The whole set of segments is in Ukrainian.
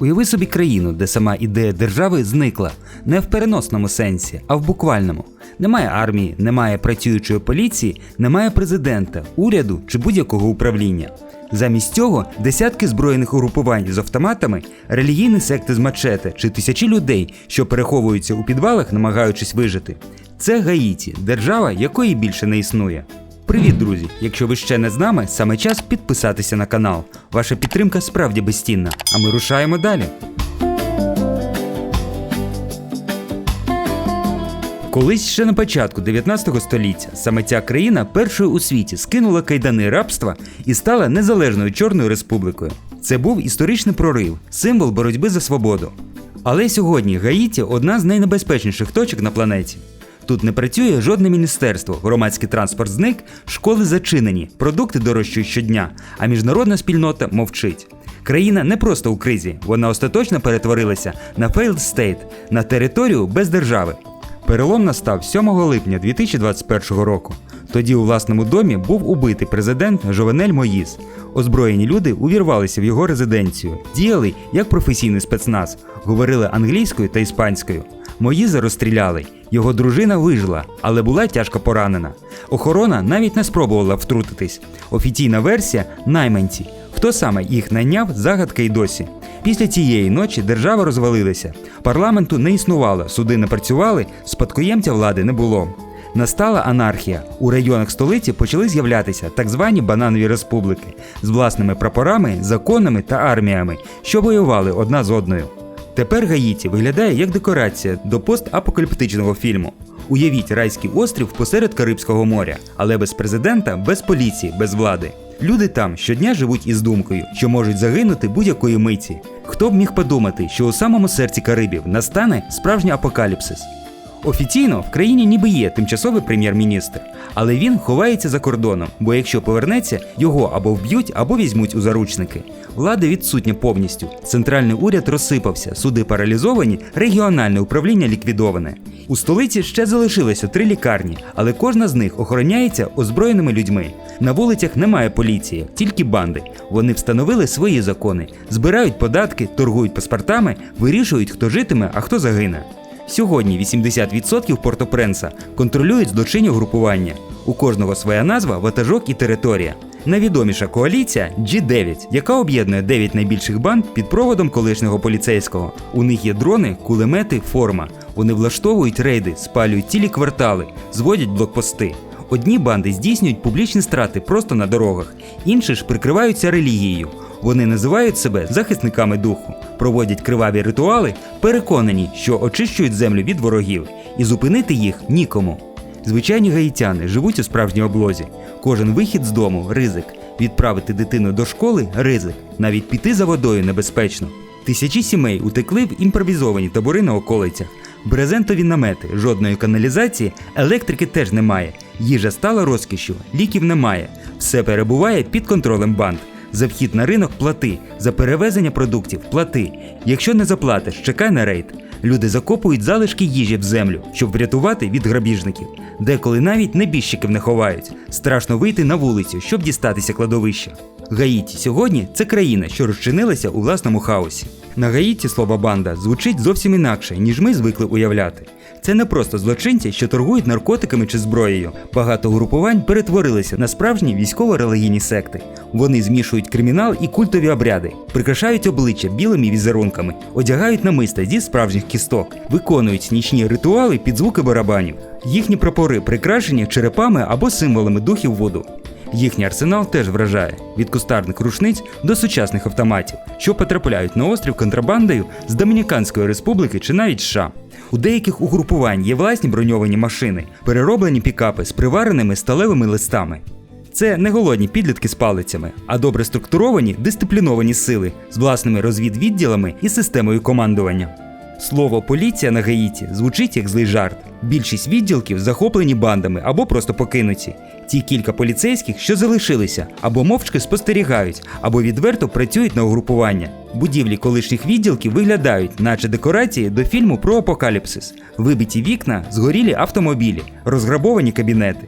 Уяви собі країну, де сама ідея держави зникла не в переносному сенсі, а в буквальному. Немає армії, немає працюючої поліції, немає президента, уряду чи будь-якого управління. Замість цього десятки збройних угрупувань з автоматами, релігійні секти з мачете чи тисячі людей, що переховуються у підвалах, намагаючись вижити. Це Гаїті, держава, якої більше не існує. Привіт, друзі! Якщо ви ще не з нами, саме час підписатися на канал. Ваша підтримка справді безцінна. А ми рушаємо далі. Колись ще на початку 19 століття саме ця країна першою у світі скинула кайдани рабства і стала незалежною Чорною республікою. Це був історичний прорив, символ боротьби за свободу. Але сьогодні Гаїті одна з найнебезпечніших точок на планеті. Тут не працює жодне міністерство, громадський транспорт зник, школи зачинені, продукти дорожчають щодня, а міжнародна спільнота мовчить. Країна не просто у кризі, вона остаточно перетворилася на failed state, на територію без держави. Перелом настав 7 липня 2021 року. Тоді у власному домі був убитий президент Жовенель Моїз. Озброєні люди увірвалися в його резиденцію, діяли як професійний спецназ, говорили англійською та іспанською. Моїза розстріляли. Його дружина вижила, але була тяжко поранена. Охорона навіть не спробувала втрутитись. Офіційна версія найманці. Хто саме їх найняв, загадка й досі. Після цієї ночі держава розвалилася. Парламенту не існувало, суди не працювали, спадкоємця влади не було. Настала анархія. У районах столиці почали з'являтися так звані бананові республіки з власними прапорами, законами та арміями, що воювали одна з одною. Тепер Гаїті виглядає як декорація до постапокаліптичного фільму. Уявіть райський острів посеред Карибського моря, але без президента, без поліції, без влади. Люди там щодня живуть із думкою, що можуть загинути будь-якої миті. Хто б міг подумати, що у самому серці Карибів настане справжній апокаліпсис? Офіційно в країні ніби є тимчасовий прем'єр-міністр, але він ховається за кордоном, бо якщо повернеться, його або вб'ють, або візьмуть у заручники. Влада відсутня повністю. Центральний уряд розсипався, суди паралізовані, регіональне управління ліквідоване. У столиці ще залишилося три лікарні, але кожна з них охороняється озброєними людьми. На вулицях немає поліції, тільки банди. Вони встановили свої закони, збирають податки, торгують паспортами, вирішують, хто житиме, а хто загине. Сьогодні 80% Порто-Пренса контролюють злочинні групування. У кожного своя назва, ватажок і територія. Найвідоміша коаліція G9, яка об'єднує 9 найбільших банд під проводом колишнього поліцейського. У них є дрони, кулемети, форма. Вони влаштовують рейди, спалюють цілі квартали, зводять блокпости. Одні банди здійснюють публічні страти просто на дорогах, інші ж прикриваються релігією. Вони називають себе захисниками духу, проводять криваві ритуали, переконані, що очищують землю від ворогів, і зупинити їх нікому. Звичайні гаїтяни живуть у справжній облозі. Кожен вихід з дому ризик. Відправити дитину до школи ризик. Навіть піти за водою небезпечно. Тисячі сімей утекли в імпровізовані табори на околицях. Брезентові намети, жодної каналізації, електрики теж немає. Їжа стала розкішю, ліків немає. Все перебуває під контролем банд. За вхід на ринок плати, за перевезення продуктів плати. Якщо не заплатиш, чекай на рейд. Люди закопують залишки їжі в землю, щоб врятувати від грабіжників. Деколи навіть небіжчиків не ховають. Страшно вийти на вулицю, щоб дістатися кладовища. Гаїті сьогодні це країна, що розчинилася у власному хаосі. На Гаїті слово банда звучить зовсім інакше, ніж ми звикли уявляти. Це не просто злочинці, що торгують наркотиками чи зброєю. Багато групувань перетворилися на справжні військово-релігійні секти. Вони змішують кримінал і культові обряди, прикрашають обличчя білими візерунками, одягають намиста зі справжніх кісток, виконують нічні ритуали під звуки барабанів. Їхні прапори прикрашені черепами або символами духів воду. Їхній арсенал теж вражає від кустарних рушниць до сучасних автоматів, що потрапляють на острів контрабандою з Домініканської республіки чи навіть США. У деяких угрупувань є власні броньовані машини, перероблені пікапи з привареними сталевими листами. Це не голодні підлітки з палицями, а добре структуровані, дисципліновані сили з власними розвідвідділами і системою командування. Слово поліція на Гаїті звучить як злий жарт. Більшість відділків захоплені бандами або просто покинуті. Ті кілька поліцейських, що залишилися, або мовчки спостерігають, або відверто працюють на угрупування. Будівлі колишніх відділків виглядають, наче декорації до фільму про апокаліпсис, вибиті вікна, згорілі автомобілі, розграбовані кабінети.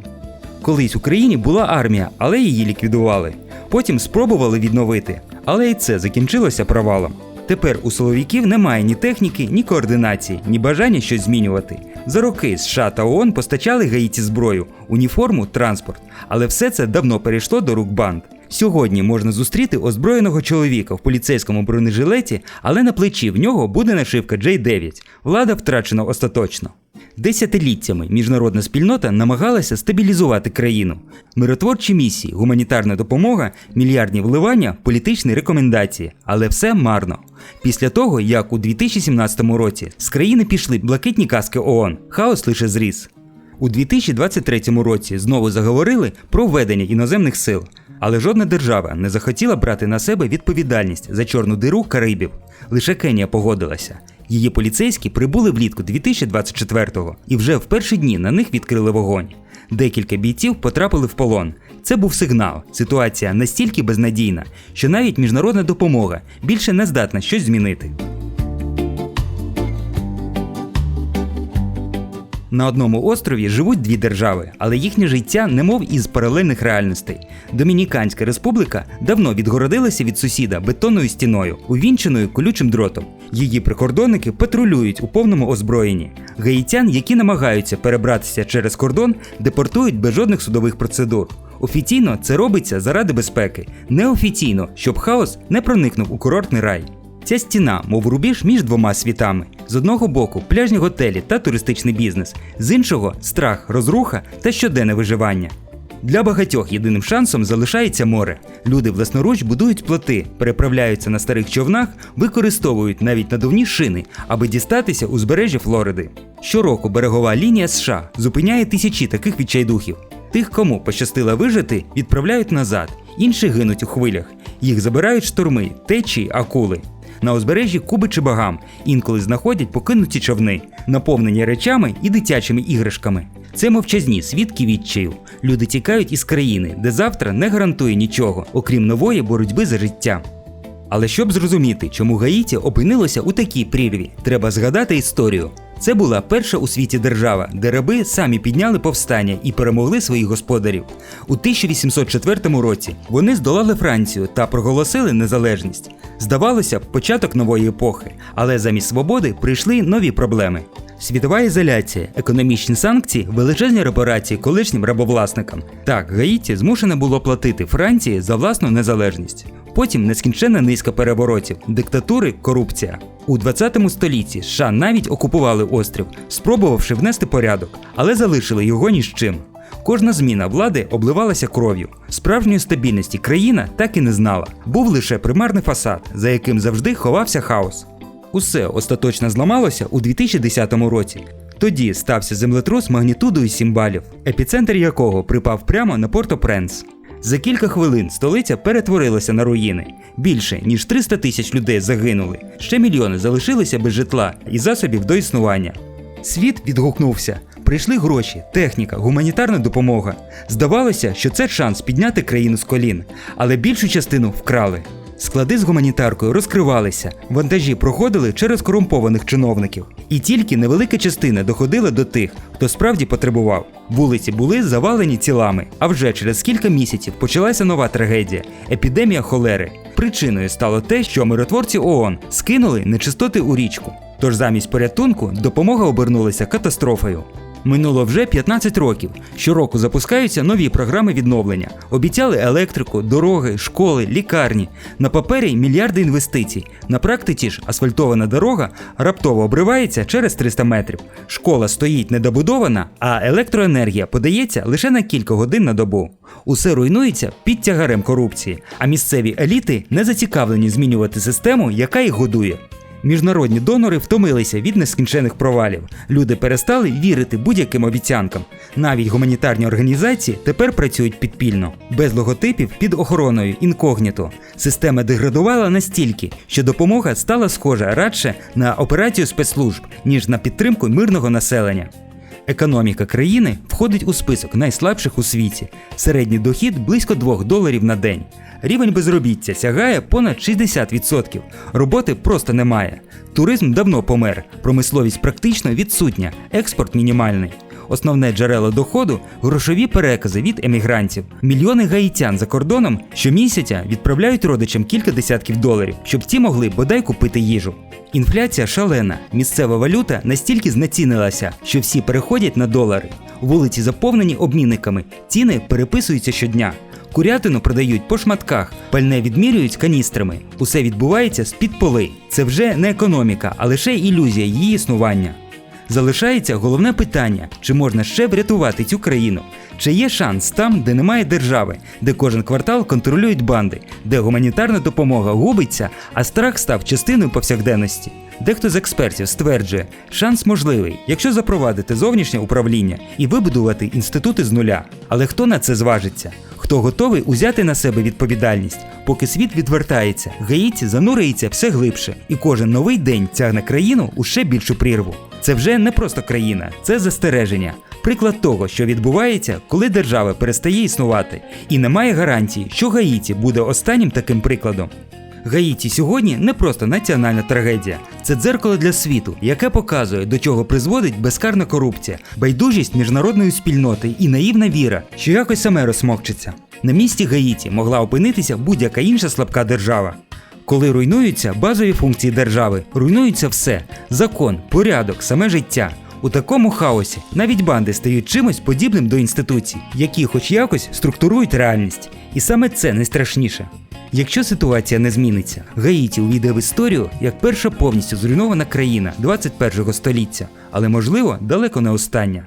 Колись в Україні була армія, але її ліквідували. Потім спробували відновити, але і це закінчилося провалом. Тепер у силовиків немає ні техніки, ні координації, ні бажання щось змінювати. За роки США та ООН постачали Гаїті зброю, уніформу, транспорт, але все це давно перейшло до рук банд. Сьогодні можна зустріти озброєного чоловіка в поліцейському бронежилеті, але на плечі в нього буде нашивка J9. Влада втрачена остаточно. Десятиліттями міжнародна спільнота намагалася стабілізувати країну. Миротворчі місії, гуманітарна допомога, мільярдні вливання, політичні рекомендації, але все марно. Після того, як у 2017 році з країни пішли блакитні каски ООН, хаос лише зріс. У 2023 році знову заговорили про введення іноземних сил, але жодна держава не захотіла брати на себе відповідальність за чорну диру Карибів. Лише Кенія погодилася. Її поліцейські прибули влітку 2024-го і вже в перші дні на них відкрили вогонь. Декілька бійців потрапили в полон. Це був сигнал. Ситуація настільки безнадійна, що навіть міжнародна допомога більше не здатна щось змінити. На одному острові живуть дві держави, але їхнє життя немов із паралельних реальностей. Домініканська республіка давно відгородилася від сусіда бетонною стіною, увінченою колючим дротом. Її прикордонники патрулюють у повному озброєнні. Гаїтян, які намагаються перебратися через кордон, депортують без жодних судових процедур. Офіційно це робиться заради безпеки, неофіційно, щоб хаос не проникнув у курортний рай. Ця стіна, мов рубіж між двома світами. З одного боку пляжні готелі та туристичний бізнес, з іншого страх, розруха та щоденне виживання. Для багатьох єдиним шансом залишається море. Люди власноруч будують плоти, переправляються на старих човнах, використовують навіть надувні шини, аби дістатися узбережжя Флориди. Щороку берегова лінія США зупиняє тисячі таких відчайдухів. Тих, кому пощастило вижити, відправляють назад, інші гинуть у хвилях. Їх забирають шторми, течії, акули. На узбережжі Куби чи Багам інколи знаходять покинуті човни, наповнені речами і дитячими іграшками. Це мовчазні свідки відчаю. Люди тікають із країни, де завтра не гарантує нічого, окрім нової боротьби за життя. Але щоб зрозуміти, чому Гаїті опинилося у такій прірві, треба згадати історію. Це була перша у світі держава, де раби самі підняли повстання і перемогли своїх господарів. У 1804 році вони здолали Францію та проголосили незалежність. Здавалося б, початок нової епохи, але замість свободи прийшли нові проблеми. Світова ізоляція, економічні санкції, величезні репарації колишнім рабовласникам. Так, Гаїті змушене було платити Франції за власну незалежність. Потім нескінченна низка переворотів, диктатури, корупція. У 20 столітті США навіть окупували острів, спробувавши внести порядок, але залишили його ні з чим. Кожна зміна влади обливалася кров'ю. Справжньої стабільності країна так і не знала. Був лише примарний фасад, за яким завжди ховався хаос. Усе остаточно зламалося у 2010 році. Тоді стався землетрус магнітудою 7 балів, епіцентр якого припав прямо на Порто-Пренс. За кілька хвилин столиця перетворилася на руїни. Більше ніж 300 тисяч людей загинули. Ще мільйони залишилися без житла і засобів до існування. Світ відгукнувся. Прийшли гроші, техніка, гуманітарна допомога. Здавалося, що це шанс підняти країну з колін, але більшу частину вкрали. Склади з гуманітаркою розкривалися, вантажі проходили через корумпованих чиновників. І тільки невелика частина доходила до тих, хто справді потребував. Вулиці були завалені тілами. А вже через кілька місяців почалася нова трагедія епідемія холери. Причиною стало те, що миротворці ООН скинули нечистоти у річку. Тож замість порятунку допомога обернулася катастрофою. Минуло вже 15 років. Щороку запускаються нові програми відновлення. Обіцяли електрику, дороги, школи, лікарні. На папері мільярди інвестицій. На практиці ж асфальтована дорога раптово обривається через 300 метрів. Школа стоїть недобудована, а електроенергія подається лише на кілька годин на добу. Усе руйнується під тягарем корупції, а місцеві еліти не зацікавлені змінювати систему, яка їх годує. Міжнародні донори втомилися від нескінчених провалів. Люди перестали вірити будь-яким обіцянкам. Навіть гуманітарні організації тепер працюють підпільно, без логотипів під охороною інкогніто. Система деградувала настільки, що допомога стала схожа радше на операцію спецслужб, ніж на підтримку мирного населення. Економіка країни входить у список найслабших у світі. Середній дохід близько 2 доларів на день. Рівень безробіття сягає понад 60%. Роботи просто немає. Туризм давно помер, промисловість практично відсутня, експорт мінімальний. Основне джерело доходу грошові перекази від емігрантів. Мільйони гаїтян за кордоном щомісяця відправляють родичам кілька десятків доларів, щоб ті могли бодай купити їжу. Інфляція шалена. Місцева валюта настільки знецінилася, що всі переходять на долари. Вулиці заповнені обмінниками, ціни переписуються щодня. Курятину продають по шматках, пальне відмірюють каністрами. Усе відбувається з-під поли. Це вже не економіка, а лише ілюзія її існування. Залишається головне питання: чи можна ще врятувати цю країну? Чи є шанс там, де немає держави, де кожен квартал контролюють банди, де гуманітарна допомога губиться, а страх став частиною повсякденності? Дехто з експертів стверджує, шанс можливий, якщо запровадити зовнішнє управління і вибудувати інститути з нуля. Але хто на це зважиться? Хто готовий узяти на себе відповідальність, поки світ відвертається, гаїці занурюється все глибше, і кожен новий день тягне країну у ще більшу прірву. Це вже не просто країна, це застереження. Приклад того, що відбувається, коли держава перестає існувати, і немає гарантії, що Гаїті буде останнім таким прикладом. Гаїті сьогодні не просто національна трагедія, це дзеркало для світу, яке показує, до чого призводить безкарна корупція, байдужість міжнародної спільноти і наївна віра, що якось саме розсмокчиться. На місці Гаїті могла опинитися будь-яка інша слабка держава. Коли руйнуються базові функції держави, руйнується все: закон, порядок, саме життя. У такому хаосі навіть банди стають чимось подібним до інституцій, які хоч якось структурують реальність. І саме це найстрашніше. Якщо ситуація не зміниться, Гаїті увійде в історію як перша повністю зруйнована країна 21 століття, але можливо далеко не остання.